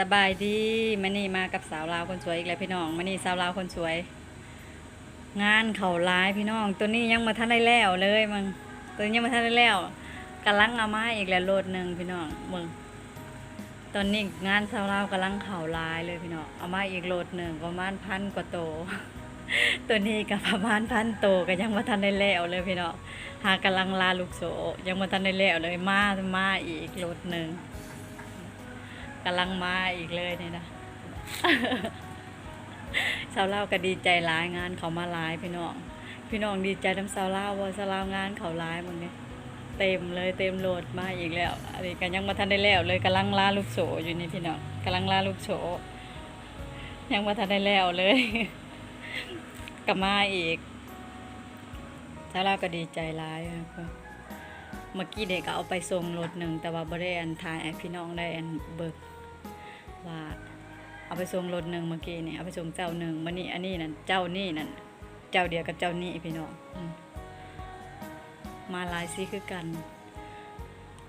สบายดีมานี่มากับสาวลาวคนสวยอีกแล้วพี่น้องมานี่สาวลาวคนสวย งานเขาร้ายพี่น้อง ตัวนี้ยังมาทันได้แล้วเลยมึงตัวนี้ยังมาทันได้แล้วกำลังเอามาอีกแล้วโหลดหนึ่งพี่น้องมึงตอนนี้งานสาวลาวกำลังเขาร้ายเลยพี่น้องเอามาอีกโลดหนึ่งประมาณพันกว่าโต ตัวนี้ก็ประมาณพันโตก็ยังมาทันได้แล้วเลยพี่น้องหากำลังลาลูกโสยังมาทันได้แล้วเลยมามาอีกโลดหนึ่ง กำลังมาอีกเลยนี่นะสาวเล่าวก็ดีใจหลายงานเขามาหลายพี่น้อง พี่น้องดีใจน้ำสาวเล่าวว่าสาวเล่าวงานเขาหลายหมึงเนี่ยเต็มเลยเต็มโหลดมาอีกแล้วอันนี้ก็ยังมาทันได้แล้วเลยกำลังล่าลูกโสอยู่นี่พี่น้องกำลังล่าลูกโสยังมาทันได้แล้วเลยกลับมาอีกสาวเล่าวก็ดีใจหลายครับ เมื่อกี้เด็กก็เอาไปส่งรถหนึ่งแต่ว่าบ่ได้อันทายพี่น้องได้อันเบิกว่าเอาไปส่งรถหนึ่งเมื่อกี้นี่เอาไปส่งเจ้าหนึ่งมานี่อันนี้นั่นเจ้านี่นั่นเจ้าเดียวกับเจ้านี่พี่น้องมาลายสีคือกัน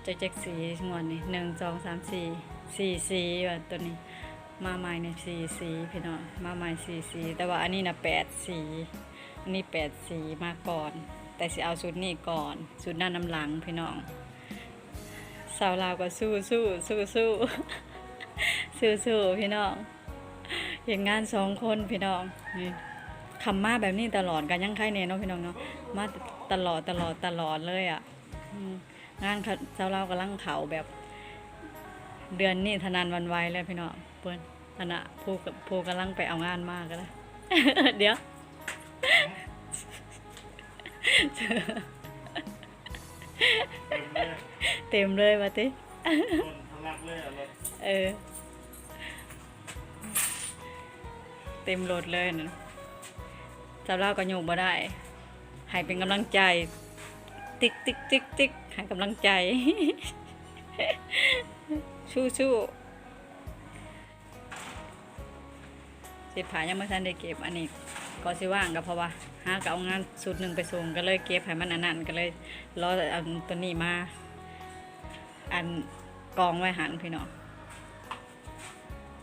จะเจ็กสีงวนนี่หนึ่งสองสามสี่สี่สีว่าตัวนี้ มาใหม่ในสี่สีพี่น้องมาใหม่สี่สีแต่ว่าอันนี้นะแปดสีอันนี้แปดสีมาก่อน แต่สิเอาชุดนี้ก่อนชุดหน้าน้ำหลังพี่น้องสาวลาวก็สู้สู้สู้สู้สู้สู้พี่น้องเห็นงานสองคนพี่น้องนี่คำมาแบบนี้ตลอดกันยังใครเนเนาะพี่น้องเนาะมาตลอดตลอดตลอดเลยอะงานเขาสาวลาวกำลังเขาแบบ เดือนนี้ทนานวันไวเลยพี่น้องเพื่อนธนะผู้กับผู้กำลังไปเอางานมากกันแล้วเดี๋ยว เต็มเลยเต็มเลยมาติต้นทะลักเลยอะรถเออ เต็มรถเลยนะสาวเล่าวก็โยกบ่ได้ ให้เป็นกำลังใจ ติ๊กติ๊กติ๊กติ๊กให้กำลังใจชู้ชู้ สิผายังไม่ทันได้เก็บอันนี้ก็สิว่างก็เพราะว่าหาก็เอางานสุดหนึ่งไปส่งก็เลยเก็บให้มันอันนั้นก็เลยรอเอาตัวนี้มา อันกองไว้หันพี่น้อง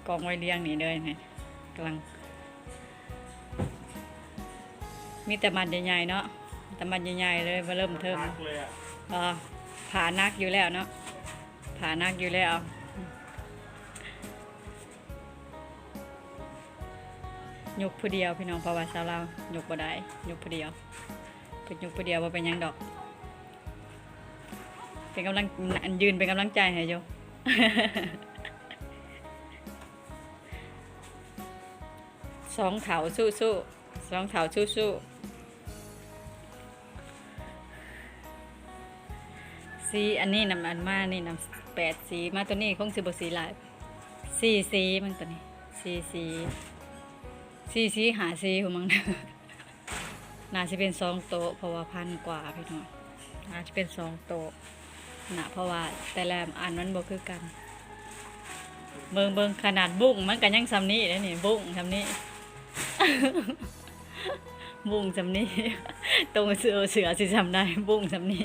กองไว้เลี้ยงนี่เลยนี่กำลัง มีแต่มันใหญ่ๆเนาะแต่มันใหญ่ๆเลยมาเริ่มเทิมทะลักเลยอะอ่าผานักอยู่แล้วเนาะผานักอยู่แล้ว ยกผู้เดียวพี่น้องเพราะว่าชาวเรายกบ่ได้ยกผู้เดียวเพิ่นยกผู้เดียวว่าเป็นหยังดอกเป็นกำลังอันยืนเป็นกำลังใจให้โยสองเถาสู้สู้สองเถาสู้สู้สีอันนี้นำอันมานี่นำแปดสีมาตัวนี้คงสิบสีหลายสี่สีมันตัวนี้สี่สี สี่สีหาสีของมึงน่าจะเป็นสองโต๊ะเพราะว่าพันกว่าพี่น้องน่าจะเป็นสองโต๊ะนะเพราะว่าแต่ละอันมันบ่คือกัน เบิงเบิงขนาดบุ้งมันก็ยังซำนี้เลยนี่บุ้งซำนี้บุ้งซำนี้ตรงเสือเสือสิซำได้บุ้งซำนี้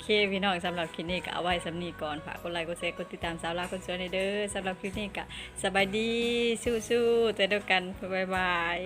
เคพี่น้องสำหรับคลิปนี้ก็เอาไว้สำนีก่อนฝากกดไลค์กดแชร์กดติดตามสาวลาวคนสวยในเด้อสำหรับคลิปนี้ก็สบายดีสู้ๆเจอเดียวกันบ๊ายบาย